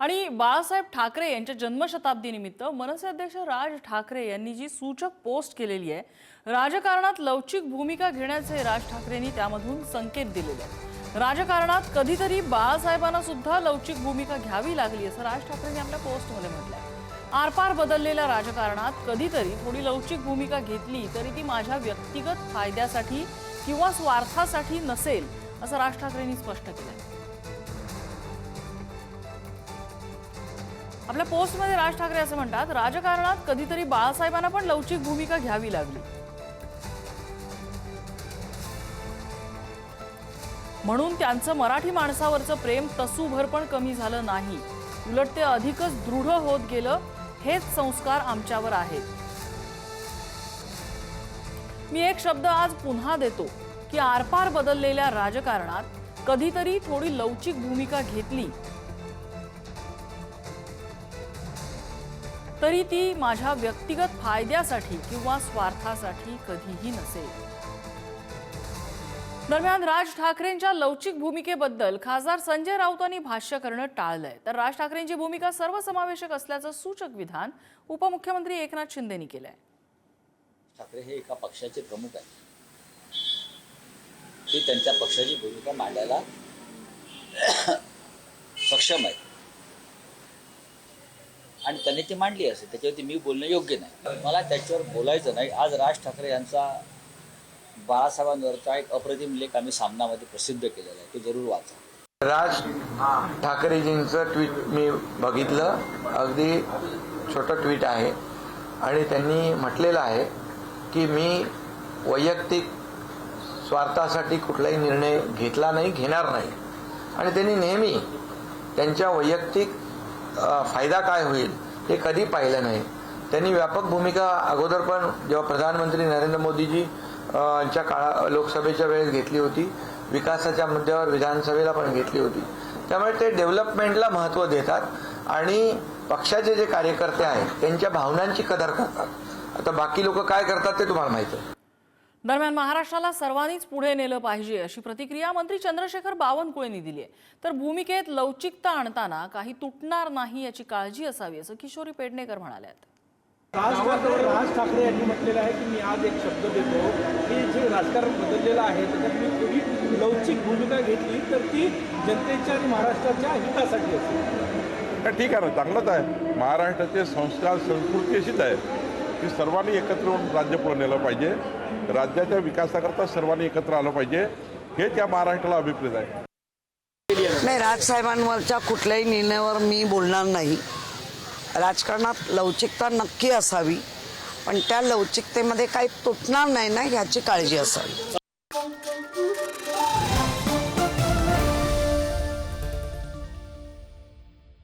आणि बाळासाहेब ठाकरे यांच्या जन्मशताब्दीनिमित्त मनसे अध्यक्ष राज ठाकरे यांनी जी सूचक पोस्ट केलेली आहे राजकारणात लवचिक भूमिका घेण्याचे राज ठाकरेंनी त्यामधून संकेत दिलेले आहेत. राजकारणात कधीतरी बाळासाहेबांना सुद्धा लवचिक भूमिका घ्यावी लागली असं राज ठाकरेंनी आपल्या पोस्टमध्ये म्हटलं आहे आरपार बदललेल्या राजकारणात कधीतरी थोडी लवचिक भूमिका घेतली तरी ती माझ्या व्यक्तिगत फायद्यासाठी किंवा स्वार्थासाठी नसेल असं राज ठाकरेंनी स्पष्ट केलंय. आपल्या पोस्टमध्ये राज ठाकरे असं म्हणतात राजकारणात कधीतरी बाळासाहेबांना पण लवचिक भूमिका घ्यावी लागली. म्हणून त्यांचं मराठी माणसावरचं प्रेम तसूभर पण कमी झालं नाही. उलट ते अधिकच दृढ होत गेलं हेच संस्कार आमच्यावर आहेत. मी एक शब्द आज पुन्हा देतो की आरपार बदललेल्या राजकारणात कधीतरी थोडी लवचिक भूमिका घेतली तरी ती माझ्या व्यक्तिगत फायद्यासाठी किंवा स्वार्थासाठी कधीही नसेल. दरम्यान राज ठाकरेंच्या लवचिक भूमिकेबद्दल खासदार संजय राऊतांनी भाष्य करणं टाळलंय. तर राज ठाकरेंची भूमिका सर्वसमावेशक असल्याचं सूचक विधान उपमुख्यमंत्री एकनाथ शिंदेनी केलंय. ठाकरे हे एका पक्षाचे प्रमुख आहेत. ते त्यांच्या पक्षाची भूमिका मांडायला सक्षम आहेत. आणि त्यांनी ती मांडली असेल. त्याच्यावरती मी बोलणं योग्य नाही. मला त्याच्यावर बोलायचं नाही. आज राज ठाकरे यांचा बाळासाहेबांवरचा एक अप्रतिम लेख आम्ही सामनामध्ये प्रसिद्ध केलेला आहे. तो जरूर वाचा. राज ठाकरेजींचं ट्विट मी बघितलं. अगदी छोटं ट्विट आहे. आणि त्यांनी म्हटलेलं आहे की मी वैयक्तिक स्वार्थासाठी कुठलाही निर्णय घेतला नाही घेणार नाही. आणि त्यांनी नेहमी त्यांच्या वैयक्तिक फायदा काय होईल हे कधी पाहिलं नाही. त्यांनी व्यापक भूमिका अगोदर पण जेव्हा प्रधानमंत्री नरेंद्र मोदीजी च्या यांच्या काळा लोकसभेच्या वेळेस घेतली होती विकासाच्या मुद्द्यावर विधानसभेला पण घेतली होती. त्यामुळे ते डेव्हलपमेंटला महत्त्व देतात आणि पक्षाचे जे कार्यकर्ते आहेत त्यांच्या भावनांची कदर करतात. आता बाकी लोक काय करतात ते तुम्हाला माहिती आहे. दरम्यान महाराष्ट्राला सर्वांनीच पुढे नेलं पाहिजे अशी प्रतिक्रिया मंत्री चंद्रशेखर बावनकुळेंनी दिली आहे तर भूमिकेत लवचिकता आणताना काही तुटणार नाही याची काळजी असावी असं किशोरी पेडणेकर म्हणाल्यात. राज ठाकरे राज ठाकरे यांनी म्हटलेलं आहे की मी आज एक शब्द देतो. की जे राजकारण बदललेलं आहे त्याच्यात मी थोडी लवचिक भूमिका घेतली तर ती जनतेच्या आणि महाराष्ट्राच्या हितासाठी असेल. ठीक आहे ना चांगलंच आहे. महाराष्ट्राचे संस्कार संस्कृती अशीच आहे की सर्वांनी एकत्र येऊन राज्य पुढे नेलं पाहिजे. राज्याच्या विकासाकरता सर्वांनी एकत्र आलं पाहिजे. हे त्या महाराष्ट्राला अभिप्रेत आहे. नाही राजसाहेबांवरच्या कुठल्याही निर्णयावर मी बोलणार नाही. राजकारणात लवचिकता नक्की असावी पण त्या लवचिकतेमध्ये काही तुटणार नाही ना ह्याची काळजी असावी.